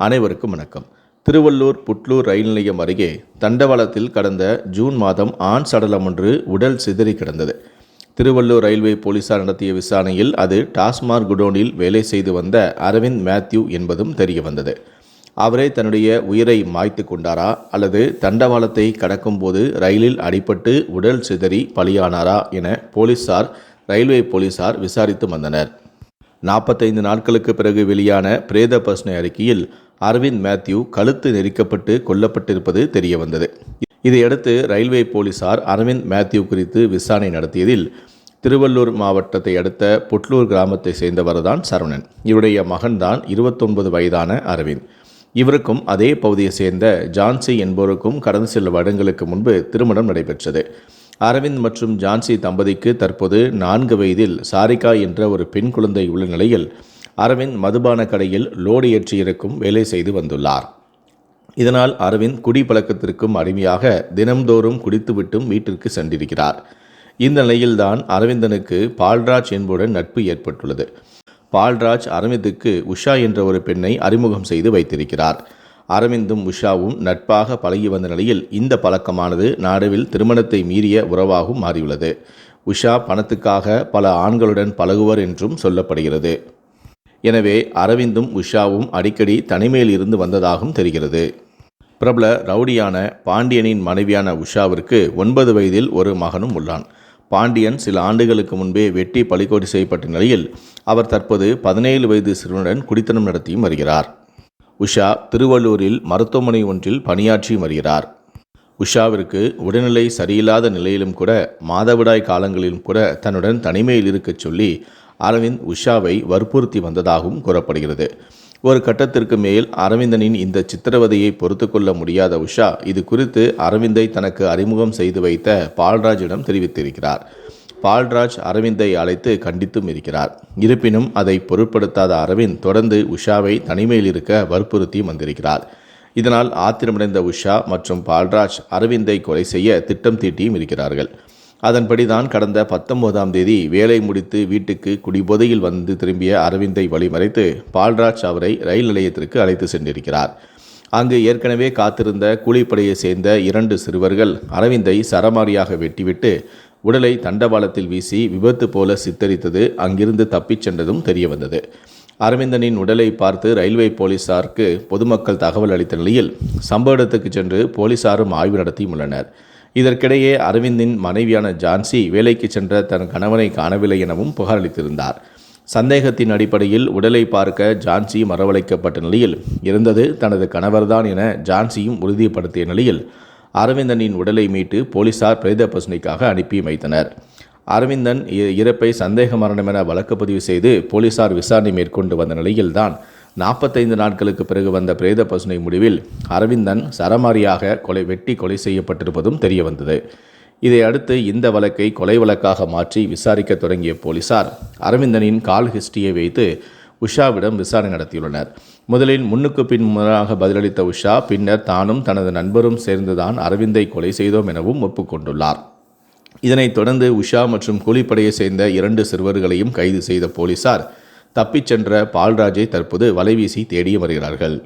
அனைவருக்கும் வணக்கம். திருவள்ளூர் புட்லூர் ரயில் நிலையம் அருகே தண்டவாளத்தில் கடந்த ஜூன் மாதம் ஆண் சடலம் ஒன்று உடல் சிதறி கிடந்தது. திருவள்ளூர் ரயில்வே போலீசார் நடத்திய விசாரணையில் அது டாஸ்மாக் குடோனில் வேலை செய்து வந்த அரவிந்த் மேத்யூ என்பதும் தெரிய வந்தது. அவரே தன்னுடைய உயிரை மாய்த்து கொண்டாரா அல்லது தண்டவாளத்தை கடக்கும்போது ரயிலில் அடிபட்டு உடல் சிதறி பலியானாரா என போலீசார் ரயில்வே போலீசார் விசாரித்து வந்தனர். நாற்பத்தைந்து நாட்களுக்கு பிறகு வெளியான பிரேத பஸ்னை அறிக்கையில் அரவிந்த் மேத்யூ கழுத்து நெரிக்கப்பட்டு கொல்லப்பட்டிருப்பது தெரியவந்தது. இதையடுத்து ரயில்வே போலீசார் அரவிந்த் மேத்யூ குறித்து விசாரணை நடத்தியதில் திருவள்ளூர் மாவட்டத்தை அடுத்த புட்லூர் கிராமத்தை சேர்ந்தவர்தான் சரவணன். இவருடைய மகன்தான் இருபத்தொன்பது வயதான அரவிந்த். இவருக்கும் அதே பகுதியை சேர்ந்த ஜான்சி என்பவருக்கும் கடந்த சில வருடங்களுக்கு முன்பு திருமணம் நடைபெற்றது. அரவிந்த் மற்றும் ஜான்சி தம்பதிக்கு தற்போது நான்கு வயதில் சாரிகா என்ற ஒரு பெண் குழந்தை உள்ள நிலையில் அரவிந்த் மதுபான கடையில் லோடு ஏற்றியிருக்கும் வேலை செய்து வந்துள்ளார். இதனால் அரவிந்த் குடிப்பழக்கத்திற்கும் அடிமையாக தினம்தோறும் குடித்துவிட்டும் வீட்டிற்கு சென்றிருக்கிறார். இந்த நிலையில்தான் அரவிந்தனுக்கு பால்ராஜ் என்புடன் நட்பு ஏற்பட்டுள்ளது. பால்ராஜ் அரவிந்துக்கு உஷா என்ற ஒரு பெண்ணை அறிமுகம் செய்து வைத்திருக்கிறார். அரவிந்தும் உஷாவும் நட்பாக பழகி வந்த நிலையில் இந்த பழக்கமானது நாடுவில் திருமணத்தை மீறிய உறவாகவும் மாறியுள்ளது. உஷா பணத்துக்காக பல ஆண்களுடன் பழகுவர் என்றும் சொல்லப்படுகிறது. எனவே அரவிந்தும் உஷாவும் அடிக்கடி தனிமையில் இருந்து வந்ததாகவும் தெரிகிறது. பிரபல ரவுடியான பாண்டியனின் மனைவியான உஷாவிற்கு ஒன்பது வயதில் ஒரு மகனும் உள்ளான். பாண்டியன் சில ஆண்டுகளுக்கு முன்பே வெட்டி பலிகோடி செய்யப்பட்ட நிலையில் அவர் தற்போது பதினேழு வயது சிறுவனுடன் குடித்தனம் நடத்தியும் வருகிறார். உஷா திருவள்ளூரில் மருத்துவமனை ஒன்றில் பணியாற்றியும் வருகிறார். உஷாவிற்கு உடல்நிலை சரியில்லாத நிலையிலும் கூட மாதவிடாய் காலங்களிலும் கூட தன்னுடன் தனிமையில் இருக்கச் சொல்லி அரவிந்த் உஷாவை வற்புறுத்தி வந்ததாகவும் கூறப்படுகிறது. ஒரு கட்டத்திற்கு மேல் அரவிந்தனின் இந்த சித்திரவதையை பொறுத்து கொள்ள முடியாத உஷா இது குறித்து அரவிந்தை தனக்கு அறிமுகம் செய்து வைத்த பால்ராஜிடம் தெரிவித்திருக்கிறார். பால்ராஜ் அரவிந்தை அழைத்து கண்டித்தும் இருக்கிறார். இருப்பினும் அதை பொருட்படுத்தாத அரவிந்த் தொடர்ந்து உஷாவை தனிமையில் இருக்க வற்புறுத்தி வந்திருக்கிறார். இதனால் ஆத்திரமடைந்த உஷா மற்றும் பால்ராஜ் அரவிந்தை கொலை செய்ய திட்டம் தீட்டியும் இருக்கிறார்கள். அதன்படி தான் கடந்த பத்தொன்பதாம் தேதி வேலை முடித்து வீட்டுக்கு குடிபோதையில் வந்து திரும்பிய அரவிந்தை வழிமறைத்து பால்ராஜ் அவரை ரயில் நிலையத்திற்கு அழைத்து சென்றிருக்கிறார். அங்கு ஏற்கனவே காத்திருந்த கூலிப்படையை சேர்ந்த இரண்டு சிறுவர்கள் அரவிந்தை சரமாரியாக வெட்டிவிட்டு உடலை தண்டவாளத்தில் வீசி விபத்து போல சித்தரித்தது அங்கிருந்து தப்பிச் சென்றதும் தெரியவந்தது. அரவிந்தனின் உடலை பார்த்து ரயில்வே போலீசாருக்கு பொதுமக்கள் தகவல் அளித்த நிலையில் சம்பவ இடத்துக்கு சென்று போலீசாரும் ஆய்வு நடத்தியுள்ளனர் இதற்கிடையே அரவிந்தின் மனைவியான ஜான்சி வேலைக்கு சென்ற தன் கணவனை காணவில்லை எனவும் புகாரளித்திருந்தார். சந்தேகத்தின் அடிப்படையில் உடலை பார்க்க ஜான்சி மரவழைக்கப்பட்ட நிலையில் இருந்தது தனது கணவர்தான் என ஜான்சியும் உறுதிப்படுத்திய நிலையில் அரவிந்தனின் உடலை மீட்டு போலீசார் பிரேத பசுனைக்காக அனுப்பி வைத்தனர். அரவிந்தன் இறப்பை சந்தேக மரணம் என வழக்கு பதிவு செய்து போலீசார் விசாரணை மேற்கொண்டு வந்த நிலையில்தான் நாற்பத்தைந்து நாட்களுக்கு பிறகு வந்த பிரேத பசுனை முடிவில் அரவிந்தன் சரமாரியாக கொலை வெட்டி கொலை செய்யப்பட்டிருப்பதும் தெரிய வந்தது இதை அடுத்து இந்த வழக்கை கொலை வழக்காக மாற்றி விசாரிக்க தொடங்கிய போலீசார் அரவிந்தனின் கால் ஹிஸ்டியை வைத்து உஷாவிடம் விசாரணை நடத்தியுள்ளனர். முதலில் முன்னுக்கு பின் முதலாக பதிலளித்த உஷா பின்னர் தானும் தனது நண்பரும் சேர்ந்துதான் அரவிந்தை கொலை செய்தோம் எனவும் ஒப்புக்கொண்டுள்ளார். இதனைத் தொடர்ந்து உஷா மற்றும் கூலிப்படையை சேர்ந்த இரண்டு சிறுவர்களையும் கைது செய்த போலீசார் தப்பிச் சென்ற பால்ராஜை தற்போது வலைவீசி தேடி வருகிறார்கள்.